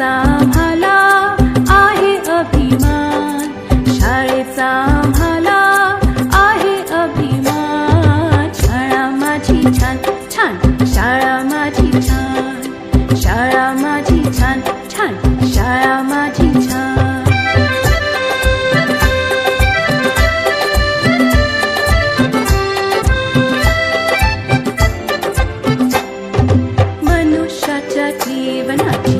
शाळेचा आहे अभिमान. शाळेचा मला आहे अभिमान. शाळा माझी छान छान. शाळा माझी छान. शाळा माझी छान छान. शाळा माझी छान. जीवनाची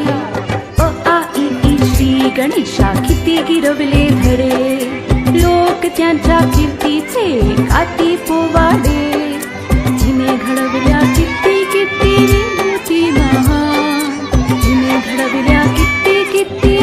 गणेशा किती गिरवले धडे लोक त्यांच्या कीर्तीचे हाती पोवाडे जिने घडवल्या किती किती विभूती महान. जिने घडवल्या किती किती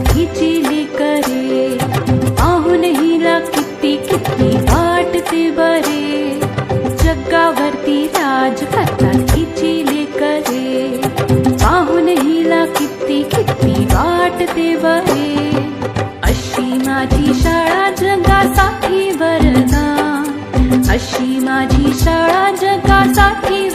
करता खिचिले करे पाहून हिला किती किती वाटते बरे. जगावरती राज करता खिचिले करे पाहून हिला किती किती वाटते बरे. अशी माझी शाळा जगासाठी वरदान अशी माझी शाळा जगासाठी